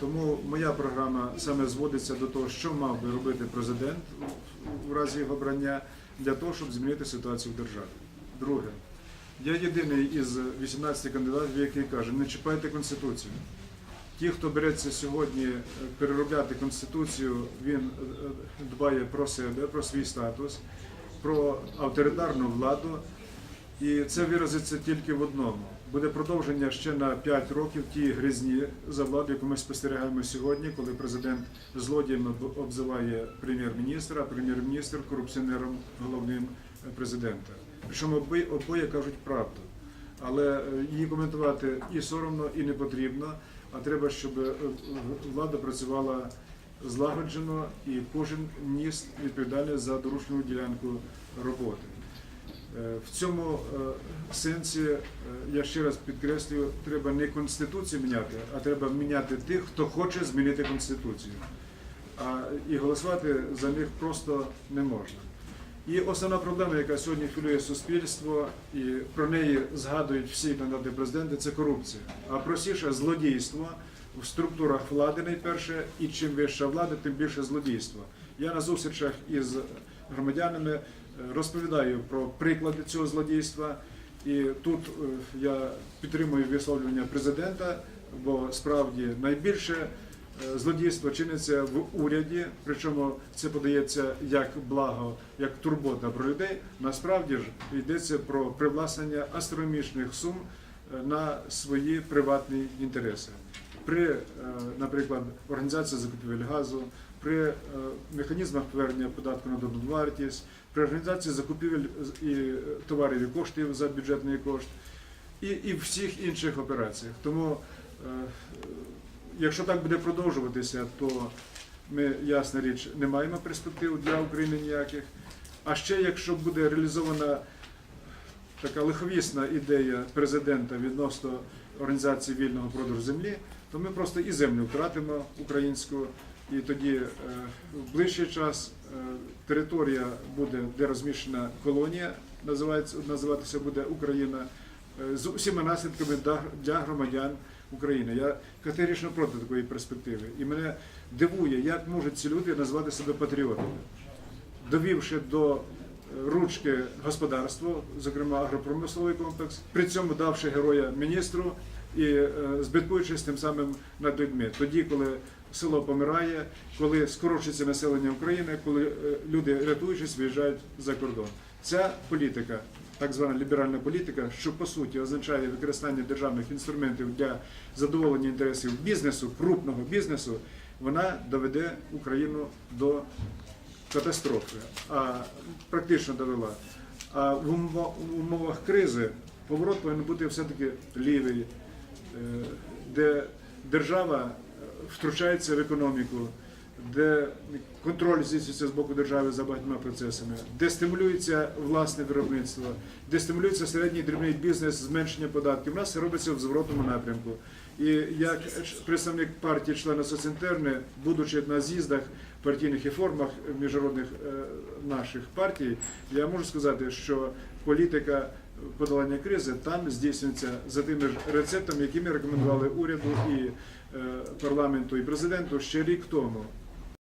Тому моя програма саме зводиться до того, що мав би робити президент у- разі його обрання для того, щоб змінити ситуацію в державі. Друге, я єдиний із 18 кандидатів, який каже, не чіпайте конституцію. Ті, хто береться сьогодні е, переробляти конституцію, він е, е, дбає про себе, про свій статус, про авторитарну владу. І це виразиться тільки в одному. Буде продовження ще на 5 років тієї гризні за владу, яку ми спостерігаємо сьогодні, коли президент злодіями обзиває прем'єр-міністра, а прем'єр-міністр корупціонером головним е, президента. Причому обоє, кажуть правду. Але е, її коментувати і соромно, і не потрібно. А треба, щоб е, влада працювала злагоджено і кожен ніс відповідальність за доручну ділянку роботи. Е, В цьому е, сенсі, е, я ще раз підкреслюю, треба не конституцію міняти, а треба міняти тих, хто хоче змінити конституцію. А і голосувати за них просто не можна. І основна проблема, яка сьогодні хвилює суспільство, і про неї згадують всі кандидати президенти, це корупція. А простіше злодійство в структурах влади найперше, і чим вища влада, тим більше злодійство. Я на зустрічах із громадянами розповідаю про приклади цього злодійства. І тут е, я підтримую висловлювання президента, бо справді найбільше е, злодійство чиниться в уряді, причому це подається як благо, як турбота про людей. Насправді ж йдеться про привласнення астрономічних сум е, на свої приватні інтереси. При, е, наприклад, організації закупівель газу, при е, механізмах повернення податку на додану вартість, при організації закупівель і е, товарів і коштів за бюджетний кошт і, і всіх інших операціях. Тому, якщо так буде продовжуватися, то ми, ясна річ, не маємо перспектив для України ніяких. А ще якщо буде реалізована така лиховісна ідея президента відносно організації вільного продажу землі, то ми просто і землю втратимо українську, і тоді е, в ближчий час е, територія буде, де розміщена колонія, називатися буде Україна, е, з усіма наслідками для громадян України. Я категорично проти такої перспективи. І мене дивує, як можуть ці люди назвати себе патріотами довівши до ручки господарство, зокрема агропромисловий комплекс, при цьому давши героя міністру і е, збиткуючись тим самим над людьми. Тоді, коли село помирає, коли скорочується населення України, коли е, люди, рятуючись, виїжджають за кордон. Ця політика, так звана ліберальна політика, що по суті означає використання державних інструментів для задоволення інтересів бізнесу, крупного бізнесу, вона доведе Україну до катастрофи, а практично довела. А в умовах кризи поворот повинен бути все-таки лівий, е, де держава е, втручається в економіку, де контроль здійснюється з боку держави за багатьма процесами, де стимулюється власне виробництво, де стимулюється середній дрібний бізнес, зменшення податків. У нас це робиться в зворотному напрямку. І як представник партії члена соцінтерни, будучи на з'їздах партійних і формах міжнародних е, наших партій, я можу сказати, що політика подолання кризи там здійснюється за тими ж рецептами, які ми рекомендували уряду і е, парламенту і президенту ще рік тому.